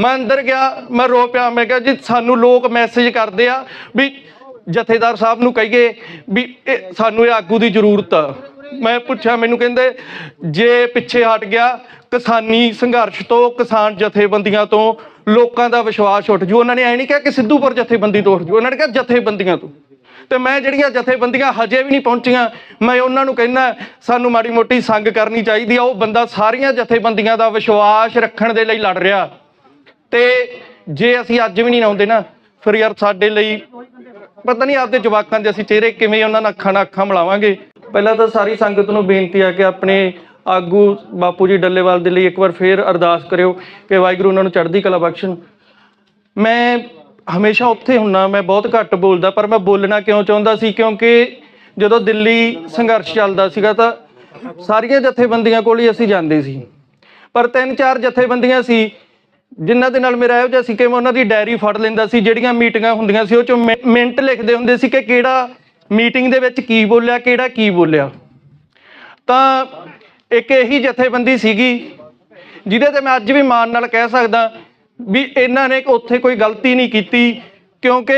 ਮੈਂ ਅੰਦਰ ਗਿਆ, ਮੈਂ ਰੋ ਪਿਆ, ਮੈਂ ਕਿਹਾ ਜੀ ਸਾਨੂੰ ਲੋਕ ਮੈਸੇਜ ਕਰਦੇ ਆ ਵੀ ਜਥੇਦਾਰ ਸਾਹਿਬ ਨੂੰ ਕਹੀਏ ਵੀ ਇਹ ਸਾਨੂੰ ਇਹ ਆਗੂ ਦੀ ਜ਼ਰੂਰਤ ਆ। ਮੈਂ ਪੁੱਛਿਆ, ਮੈਨੂੰ ਕਹਿੰਦੇ ਜੇ ਪਿੱਛੇ ਹਟ ਗਿਆ, ਕਿਸਾਨੀ ਸੰਘਰਸ਼ ਤੋਂ, ਕਿਸਾਨ ਜਥੇਬੰਦੀਆਂ ਤੋਂ ਲੋਕਾਂ ਦਾ ਵਿਸ਼ਵਾਸ ਉੱਠ ਜੂ। ਉਹਨਾਂ ਨੇ ਐ ਨਹੀਂ ਕਿਹਾ ਕਿ ਸਿੱਧੂਪੁਰ ਜਥੇਬੰਦੀ ਤੋਂ ਉੱਠ ਜੂ। ਉਹਨਾਂ ਨੇ ਕਿਹਾ ਜਥੇਬੰਦੀਆਂ ਤੋਂ। ਤੇ ਮੈਂ ਜਿਹੜੀਆਂ ਜਥੇਬੰਦੀਆਂ ਹਜੇ ਵੀ ਨਹੀਂ ਪਹੁੰਚੀਆਂ, ਮੈਂ ਉਹਨਾਂ ਨੂੰ ਕਹਿੰਦਾ, ਸਾਨੂੰ ਮਾੜੀ ਮੋਟੀ ਸੰਗ ਕਰਨੀ ਚਾਹੀਦੀ ਆ। ਉਹ ਬੰਦਾ ਸਾਰੀਆਂ ਜਥੇਬੰਦੀਆਂ ਦਾ ਵਿਸ਼ਵਾਸ ਰੱਖਣ ਦੇ ਲਈ ਲੜ ਰਿਹਾ। ਤੇ ਜੇ ਅਸੀਂ ਅੱਜ ਵੀ ਨਹੀਂ ਆਉਂਦੇ ਨਾ, ਫਿਰ ਯਾਰ ਸਾਡੇ ਲਈ ਪਤਾ ਨਹੀਂ ਆਪਦੇ ਜਵਾਕਾਂ ਦੇ ਅਸੀਂ ਚਿਹਰੇ ਕਿਵੇਂ ਉਹਨਾਂ ਨਾਲ ਅੱਖਾਂ ਨਾਲ ਅੱਖਾਂ ਮਿਲਾਵਾਂਗੇ। ਪਹਿਲਾਂ ਤਾਂ ਸਾਰੀ ਸੰਗਤ ਨੂੰ ਬੇਨਤੀ ਆ ਕਿ ਆਪਣੇ ਆਗੂ ਬਾਪੂ ਜੀ ਡੱਲੇਵਾਲ ਦੇ ਲਈ ਇੱਕ ਵਾਰ ਫੇਰ ਅਰਦਾਸ ਕਰਿਓ ਕਿ ਵਾਹਿਗੁਰੂ ਉਹਨਾਂ ਨੂੰ ਚੜ੍ਹਦੀ ਕਲਾ ਬਖਸ਼ਣ। ਮੈਂ ਹਮੇਸ਼ਾ ਉੱਥੇ ਹੁੰਨਾ ਮੈਂ ਬਹੁਤ ਘੱਟ ਬੋਲਦਾ, ਪਰ ਮੈਂ ਬੋਲਣਾ ਕਿਉਂ ਚਾਹੁੰਦਾ ਸੀ? ਕਿਉਂਕਿ ਜਦੋਂ ਦਿੱਲੀ ਸੰਘਰਸ਼ ਚੱਲਦਾ ਸੀਗਾ ਤਾਂ ਸਾਰੀਆਂ ਜਥੇਬੰਦੀਆਂ ਕੋਲ ਹੀ ਅਸੀਂ ਜਾਂਦੇ ਸੀ। ਪਰ ਤਿੰਨ ਚਾਰ ਜਥੇਬੰਦੀਆਂ ਸੀ ਜਿਨ੍ਹਾਂ ਦੇ ਨਾਲ ਮੇਰਾ ਇਹੋ ਜਿਹਾ ਸੀ ਕਿ ਮੈਂ ਉਹਨਾਂ ਦੀ ਡਾਇਰੀ ਫੜ ਲੈਂਦਾ ਸੀ, ਜਿਹੜੀਆਂ ਮੀਟਿੰਗਾਂ ਹੁੰਦੀਆਂ ਸੀ, ਉਹ ਚੋਂ ਮਿੰਟ ਲਿਖਦੇ ਹੁੰਦੇ ਸੀ ਕਿ ਕਿਹੜਾ ਮੀਟਿੰਗ ਦੇ ਵਿੱਚ ਕੀ ਬੋਲਿਆ, ਕਿਹੜਾ ਕੀ ਬੋਲਿਆ। ਤਾਂ ਇੱਕ ਇਹੀ ਜਥੇਬੰਦੀ ਸੀਗੀ, ਜਿਹਦੇ ਤੇ ਮੈਂ ਅੱਜ ਵੀ ਮਾਣ ਨਾਲ ਕਹਿ ਸਕਦਾ ਵੀ ਇਹਨਾਂ ਨੇ ਉੱਥੇ ਕੋਈ ਗਲਤੀ ਨਹੀਂ ਕੀਤੀ, ਕਿਉਂਕਿ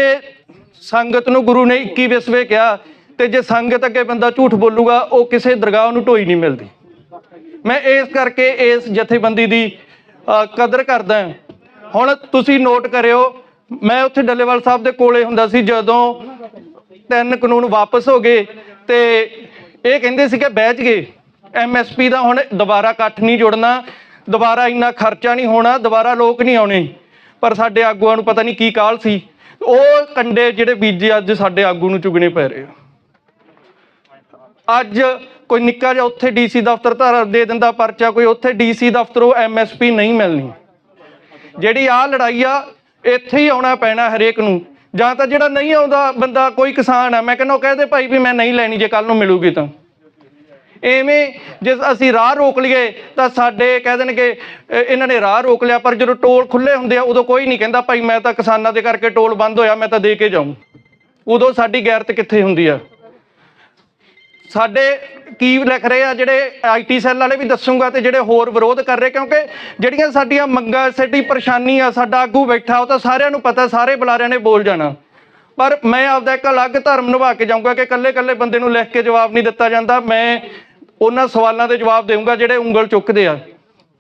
ਸੰਗਤ ਨੂੰ ਗੁਰੂ ਨੇ 21 ਵਿਸਵੇ ਕਿਹਾ ਤੇ ਜੇ ਸੰਗਤ ਅੱਗੇ ਬੰਦਾ ਝੂਠ ਬੋਲੂਗਾ, ਉਹ ਕਿਸੇ ਦਰਗਾਹ ਨੂੰ ਢੋਈ ਨਹੀਂ ਮਿਲਦੀ। ਮੈਂ ਇਸ ਕਰਕੇ ਇਸ ਜਥੇਬੰਦੀ ਦੀ ਕਦਰ ਕਰਦਾ ਹੁਣ ਤੁਸੀਂ ਨੋਟ ਕਰਿਓ, ਮੈਂ ਉੱਥੇ ਡੱਲੇਵਾਲ ਸਾਹਿਬ ਦੇ ਕੋਲੇ ਹੁੰਦਾ ਸੀ ਜਦੋਂ ਤਿੰਨ ਕਾਨੂੰਨ ਵਾਪਸ ਹੋ ਗਏ ਤੇ ਇਹ ਕਹਿੰਦੇ ਸੀ ਕਿ ਬਹਿਜ ਗਏ ਐਮਐਸਪੀ ਦਾ ਹੁਣ ਦੁਬਾਰਾ ਇਕੱਠ ਨਹੀਂ ਜੁੜਨਾ, ਦੁਬਾਰਾ ਇੰਨਾ ਖਰਚਾ ਨਹੀਂ ਹੋਣਾ, ਦੁਬਾਰਾ ਲੋਕ ਨਹੀਂ ਆਉਣੇ। ਪਰ ਸਾਡੇ ਆਗੂਆਂ ਨੂੰ ਪਤਾ ਨਹੀਂ ਕੀ ਕਾਲ ਸੀ। ਉਹ ਕੰਡੇ ਜਿਹੜੇ ਬੀਜੇ ਅੱਜ ਸਾਡੇ ਆਗੂ ਨੂੰ ਚੁਗਣੇ ਪੈ ਰਹੇ ਆ। ਅੱਜ ਕੋਈ ਨਿੱਕਾ ਜਿਹਾ ਉੱਥੇ ਡੀਸੀ ਦਫ਼ਤਰ ਧਾਰਾ ਦੇ ਦਿੰਦਾ ਪਰਚਾ, ਕੋਈ ਉੱਥੇ ਡੀਸੀ ਦਫ਼ਤਰੋਂ ਐਮਐਸਪੀ ਨਹੀਂ ਮਿਲਣੀ। ਜਿਹੜੀ ਆ ਲੜਾਈ ਆ, ਇੱਥੇ ਹੀ ਆਉਣਾ ਪੈਣਾ ਹਰੇਕ ਨੂੰ। ਜਾਂ ਤਾਂ ਜਿਹੜਾ ਨਹੀਂ ਆਉਂਦਾ ਬੰਦਾ, ਕੋਈ ਕਿਸਾਨ ਆ, ਮੈਂ ਕਹਿੰਦਾ ਉਹ ਕਹਦੇ ਭਾਈ ਵੀ ਮੈਂ ਨਹੀਂ ਲੈਣੀ, ਜੇ ਕੱਲ ਨੂੰ ਮਿਲੂਗੀ ਤਾਂ। ਐਵੇਂ ਜੇ ਅਸੀਂ ਰਾਹ ਰੋਕ ਲਈਏ, ਤਾਂ ਸਾਡੇ ਕਹਿ ਦੇਣਗੇ ਇਹਨਾਂ ਨੇ ਰਾਹ ਰੋਕ ਲਿਆ, ਪਰ ਜਦੋਂ ਟੋਲ ਖੁੱਲੇ ਹੁੰਦੇ ਆ, ਉਦੋਂ ਕੋਈ ਨਹੀਂ ਕਹਿੰਦਾ, ਭਾਈ ਮੈਂ ਤਾਂ ਕਿਸਾਨਾਂ ਦੇ ਕਰਕੇ ਟੋਲ ਬੰਦ ਹੋਇਆ, ਮੈਂ ਤਾਂ ਦੇ ਕੇ ਜਾਊਂ। ਉਦੋਂ ਸਾਡੀ ਗੈਰਤ ਕਿੱਥੇ ਹੁੰਦੀ ਆ? ਸਾਡੇ ਕੀ ਲਿਖ ਰਹੇ ਆ ਜਿਹੜੇ ਆਈਟੀ ਸੈੱਲ ਵਾਲੇ ਵੀ ਦੱਸੂਗਾ ਤੇ ਜਿਹੜੇ ਹੋਰ ਵਿਰੋਧ ਕਰ ਰਹੇ, ਕਿਉਂਕਿ ਜਿਹੜੀਆਂ ਸਾਡੀਆਂ ਮੰਗਾਂ, ਸਾਡੀ ਪਰੇਸ਼ਾਨੀ ਆ ਸਾਡਾ ਆਗੂ ਬੈਠਾ, ਉਹ ਤਾਂ ਸਾਰਿਆਂ ਨੂੰ ਪਤਾ, ਸਾਰੇ ਬੁਲਾਰਿਆਂ ਨੇ ਬੋਲ ਜਾਣਾ। ਪਰ ਮੈਂ ਆਪਦਾ ਇੱਕ ਅਲੱਗ ਧਰਮ ਨਿਭਾ ਕੇ ਜਾਊਂਗਾ ਕਿ ਇਕੱਲੇ ਇਕੱਲੇ ਬੰਦੇ ਨੂੰ ਲਿਖ ਕੇ ਜਵਾਬ ਨਹੀਂ ਦਿੱਤਾ ਜਾਂਦਾ। ਮੈਂ ਉਹਨਾਂ ਸਵਾਲਾਂ ਦੇ ਜਵਾਬ ਦੇਊਂਗਾ ਜਿਹੜੇ ਉਂਗਲ ਚੁੱਕਦੇ ਆ।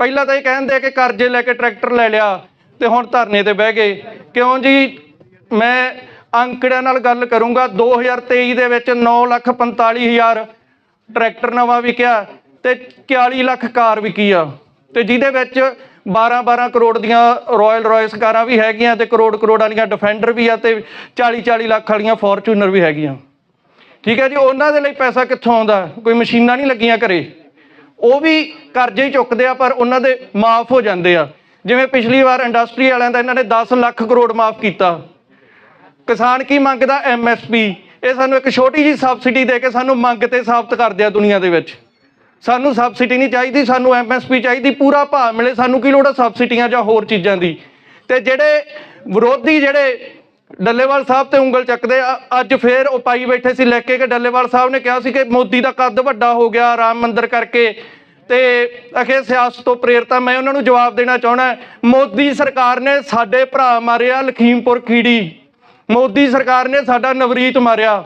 ਪਹਿਲਾਂ ਤਾਂ ਇਹ ਕਹਿੰਦੇ ਆ ਕਿ ਕਰਜ਼ੇ ਲੈ ਕੇ ਟਰੈਕਟਰ ਲੈ ਲਿਆ ਤੇ ਹੁਣ ਧਰਨੇ ਤੇ ਬਹਿ ਗਏ। ਕਿਉਂ ਜੀ? ਮੈਂ ਅੰਕੜਿਆਂ ਨਾਲ ਗੱਲ ਕਰੂੰਗਾ। 2023 ਦੇ ਵਿੱਚ 945000 ਟਰੈਕਟਰ ਨਵਾਂ ਵਿਕਿਆ ਤੇ 40 ਲੱਖ ਕਾਰ ਵਿਕੀ ਆ। ਤੇ ਜਿਹਦੇ ਵਿੱਚ 12-12 ਕਰੋੜ ਦੀਆਂ ਰਾਇਲ ਰਾਇਸ ਕਾਰਾਂ ਵੀ ਹੈਗੀਆਂ ਤੇ ਕਰੋੜ ਕਰੋੜਾਂ ਦੀਆਂ ਡਿਫੈਂਡਰ ਵੀ ਆ ਤੇ 40-40 ਲੱਖ ਵਾਲੀਆਂ ਫੋਰਚੂਨਰ ਵੀ ਹੈਗੀਆਂ। ਠੀਕ ਹੈ ਜੀ, ਉਹਨਾਂ ਦੇ ਲਈ ਪੈਸਾ ਕਿੱਥੋਂ ਆਉਂਦਾ? ਕੋਈ ਮਸ਼ੀਨਾਂ ਨਹੀਂ ਲੱਗੀਆਂ ਘਰੇ। ਉਹ ਵੀ ਕਰਜ਼ੇ ਹੀ ਚੁੱਕਦੇ ਆ, ਪਰ ਉਹਨਾਂ ਦੇ ਮਾਫ ਹੋ ਜਾਂਦੇ ਆ। ਜਿਵੇਂ ਪਿਛਲੀ ਵਾਰ ਇੰਡਸਟਰੀ ਵਾਲਿਆਂ ਦਾ ਇਹਨਾਂ ਨੇ 10 ਲੱਖ ਕਰੋੜ ਮਾਫ ਕੀਤਾ। ਕਿਸਾਨ ਕੀ ਮੰਗਦਾ? ਐਮਐਸਪੀ ਇਹ ਸਾਨੂੰ ਇੱਕ ਛੋਟੀ ਜੀ ਸਬਸਿਡੀ ਦੇ ਕੇ ਸਾਨੂੰ ਮੰਗ ਤੇ ਸਾਬਤ ਕਰਦੇ ਆ ਦੁਨੀਆ ਦੇ ਵਿੱਚ। ਸਾਨੂੰ ਸਬਸਿਡੀ ਨਹੀਂ ਚਾਹੀਦੀ, ਸਾਨੂੰ ਐਮਐਸਪੀ ਚਾਹੀਦੀ, ਪੂਰਾ ਭਾਅ ਮਿਲੇ, ਸਾਨੂੰ ਕੀ ਲੋੜ ਆ ਸਬਸਿਡੀਆਂ ਜਾਂ ਹੋਰ ਚੀਜ਼ਾਂ ਦੀ? ਤੇ ਜਿਹੜੇ ਵਿਰੋਧੀ ਜਿਹੜੇ ਡੱਲੇਵਾਲ ਸਾਹਿਬ ਤੇ ਉਂਗਲ ਚੱਕਦੇ ਆ, ਅੱਜ ਫੇਰ ਉਹ ਪਾਈ ਬੈਠੇ ਸੀ ਲੈ ਕੇ ਕਿ ਡੱਲੇਵਾਲ ਸਾਹਿਬ ਨੇ ਕਿਹਾ ਸੀ ਕਿ ਮੋਦੀ ਦਾ ਕੱਦ ਵੱਡਾ ਹੋ ਗਿਆ, ਰਾਮ ਮੰਦਿਰ ਕਰਕੇ। ਤੇ ਅਖੇ ਸਿਆਸਤ ਤੋਂ ਪ੍ਰੇਰਤਾ ਮੈਂ ਉਹਨਾਂ ਨੂੰ ਜਵਾਬ ਦੇਣਾ ਚਾਹਣਾ ਮੋਦੀ ਸਰਕਾਰ ਨੇ ਸਾਡੇ ਭਰਾ ਮਾਰਿਆ ਲਖੀਮਪੁਰ ਖੀੜੀ। ਮੋਦੀ ਸਰਕਾਰ ਨੇ ਸਾਡਾ ਨਵਰੀਤ ਮਾਰਿਆ।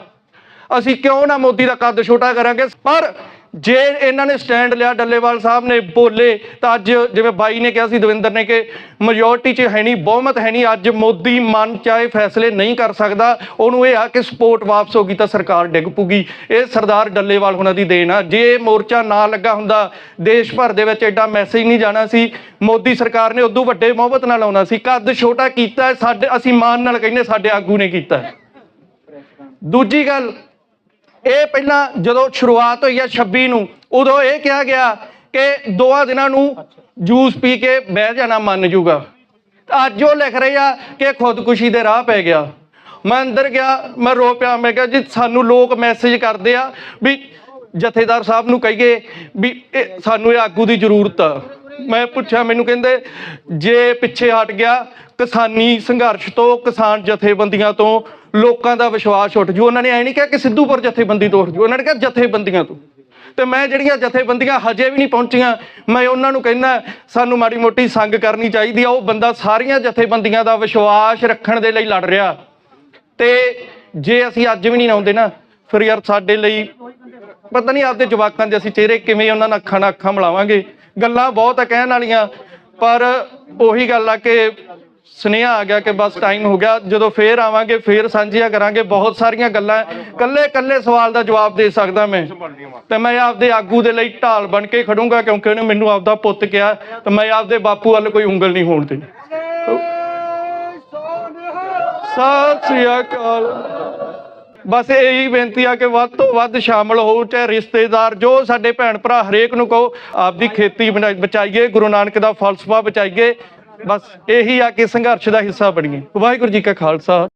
ਅਸੀਂ ਕਿਉਂ ਨਾ ਮੋਦੀ ਦਾ ਕੱਦ ਛੋਟਾ ਕਰਾਂਗੇ? ਪਰ ਜੇ ਇਹਨਾਂ ਨੇ ਸਟੈਂਡ ਲਿਆ, ਡੱਲੇਵਾਲ ਸਾਹਿਬ ਨੇ ਬੋਲੇ, ਤਾਂ ਅੱਜ ਜਿਵੇਂ ਬਾਈ ਨੇ ਕਿਹਾ ਸੀ, ਦਵਿੰਦਰ ਨੇ ਕਿ ਮੈਜੋਰਟੀ 'ਚ ਹੈ ਨਹੀਂ, ਬਹੁਮਤ ਹੈ ਨਹੀਂ, ਅੱਜ ਮੋਦੀ ਮਨ ਚਾਹੇ ਫੈਸਲੇ ਨਹੀਂ ਕਰ ਸਕਦਾ। ਉਹਨੂੰ ਇਹ ਆ ਕਿ ਸਪੋਰਟ ਵਾਪਸ ਹੋ ਗਈ ਤਾਂ ਸਰਕਾਰ ਡਿੱਗ ਪੂਗੀ ਇਹ ਸਰਦਾਰ ਡੱਲੇਵਾਲ ਉਹਨਾਂ ਦੀ ਦੇਣ ਆ। ਜੇ ਮੋਰਚਾ ਨਾ ਲੱਗਾ ਹੁੰਦਾ, ਦੇਸ਼ ਭਰ ਦੇ ਵਿੱਚ ਐਡਾ ਮੈਸੇਜ ਨਹੀਂ ਜਾਣਾ ਸੀ। ਮੋਦੀ ਸਰਕਾਰ ਨੇ ਉਦੋਂ ਵੱਡੇ ਮੁਹੱਬਤ ਨਾਲ ਆਉਣਾ ਸੀ। ਕੱਦ ਛੋਟਾ ਕੀਤਾ, ਸਾਡੇ ਅਸੀਂ ਮਾਨ ਨਾਲ ਕਹਿੰਦੇ, ਸਾਡੇ ਆਗੂ ਨੇ ਕੀਤਾ। ਦੂਜੀ ਗੱਲ ਇਹ ਪਹਿਲਾਂ ਜਦੋਂ ਸ਼ੁਰੂਆਤ ਹੋਈ ਆ 26 ਨੂੰ, ਉਦੋਂ ਇਹ ਕਿਹਾ ਗਿਆ ਕਿ ਦੋਆਂ ਦਿਨਾਂ ਨੂੰ ਜੂਸ ਪੀ ਕੇ ਬਹਿ ਜਾਣਾ ਮੰਨ ਜੂਗਾ। ਅੱਜ ਉਹ ਲਿਖ ਰਹੇ ਆ ਕਿ ਖੁਦਕੁਸ਼ੀ ਦੇ ਰਾਹ ਪੈ ਗਿਆ। ਮੈਂ ਅੰਦਰ ਗਿਆ, ਮੈਂ ਰੋ ਪਿਆ, ਮੈਂ ਕਿਹਾ ਜੀ ਸਾਨੂੰ ਲੋਕ ਮੈਸੇਜ ਕਰਦੇ ਆ ਵੀ ਜਥੇਦਾਰ ਸਾਹਿਬ ਨੂੰ ਕਹੀਏ ਵੀ ਇਹ ਸਾਨੂੰ ਇਹ ਆਗੂ ਦੀ ਜ਼ਰੂਰਤ ਆ। ਮੈਂ ਪੁੱਛਿਆ, ਮੈਨੂੰ ਕਹਿੰਦੇ, ਜੇ ਪਿੱਛੇ ਹਟ ਗਿਆ ਕਿਸਾਨੀ ਸੰਘਰਸ਼ ਤੋਂ, ਕਿਸਾਨ ਜਥੇਬੰਦੀਆਂ ਤੋਂ ਲੋਕਾਂ ਦਾ ਵਿਸ਼ਵਾਸ ਉੱਠ ਜੂ। ਉਹਨਾਂ ਨੇ ਐ ਨਹੀਂ ਕਿਹਾ ਕਿ ਸਿੱਧੂਪੁਰ ਜਥੇਬੰਦੀ ਤੋਂ ਉੱਠ ਜੂ। ਉਹਨਾਂ ਨੇ ਕਿਹਾ ਜਥੇਬੰਦੀਆਂ ਤੋਂ। ਤੇ ਮੈਂ ਜਿਹੜੀਆਂ ਜਥੇਬੰਦੀਆਂ ਹਜੇ ਵੀ ਨਹੀਂ ਪਹੁੰਚੀਆਂ, ਮੈਂ ਉਹਨਾਂ ਨੂੰ ਕਹਿੰਦਾ, ਸਾਨੂੰ ਮਾੜੀ ਮੋਟੀ ਸੰਗ ਕਰਨੀ ਚਾਹੀਦੀ ਆ। ਉਹ ਬੰਦਾ ਸਾਰੀਆਂ ਜਥੇਬੰਦੀਆਂ ਦਾ ਵਿਸ਼ਵਾਸ ਰੱਖਣ ਦੇ ਲਈ ਲੜ ਰਿਹਾ। ਤੇ ਜੇ ਅਸੀਂ ਅੱਜ ਵੀ ਨਹੀਂ ਆਉਂਦੇ ਨਾ, ਫਿਰ ਯਾਰ ਸਾਡੇ ਲਈ ਪਤਾ ਨਹੀਂ ਆਪਦੇ ਜਵਾਕਾਂ ਦੇ ਅਸੀਂ ਚਿਹਰੇ ਕਿਵੇਂ ਉਹਨਾਂ ਨਾਲ ਅੱਖਾਂ ਨਾਲ ਅੱਖਾਂ ਮਿਲਾਵਾਂਗੇ। ਗੱਲਾਂ ਬਹੁਤ ਆ ਕਹਿਣ ਵਾਲੀਆਂ, ਪਰ ਉਹੀ ਗੱਲ ਆ ਕਿ ਸੁਨੇਹਾ ਆ ਗਿਆ ਕਿ ਬਸ ਟਾਈਮ ਹੋ ਗਿਆ, ਜਦੋਂ ਫੇਰ ਆਵਾਂਗੇ, ਫੇਰ ਸਾਂਝੀਆਂ ਕਰਾਂਗੇ, ਬਹੁਤ ਸਾਰੀਆਂ ਗੱਲਾਂ ਕੱਲੇ ਕੱਲੇ ਸਵਾਲ ਦਾ ਜਵਾਬ ਦੇ ਸਕਦਾ ਮੈਂ। ਤੇ ਮੈਂ ਆਪਦੇ ਆਗੂ ਦੇ ਲਈ ਢਾਲ ਬਣ ਕੇ ਖੜੂੰਗਾ, ਕਿਉਂਕਿ ਉਹਨੇ ਮੈਨੂੰ ਆਪਦਾ ਪੁੱਤ ਕਿਹਾ, ਤੇ ਮੈਂ ਆਪਦੇ ਬਾਪੂ ਵੱਲ ਕੋਈ ਉਂਗਲ ਨਹੀਂ ਹੋਣ ਦੇਣੀ। ਸਤਿ ਸ੍ਰੀ ਅਕਾਲ। ਬਸ ਇਹੀ ਬੇਨਤੀ ਆ ਕਿ ਵੱਧ ਤੋਂ ਵੱਧ ਸ਼ਾਮਲ ਹੋ ਚਾਹੇ ਰਿਸ਼ਤੇਦਾਰ ਜੋ ਸਾਡੇ ਭੈਣ ਭਰਾ ਹਰੇਕ ਨੂੰ ਕਹੋ, ਆਪਦੀ ਖੇਤੀ ਬਣਾ- ਬਚਾਈਏ, ਗੁਰੂ ਨਾਨਕ ਦਾ ਫਲਸਫਾ ਬਚਾਈਏ। ਬਸ ਇਹੀ ਆ ਕਿ ਸੰਘਰਸ਼ ਦਾ ਹਿੱਸਾ ਬਣੀਏ। ਵਾਹਿਗੁਰੂ ਜੀ ਕਾ ਖਾਲਸਾ।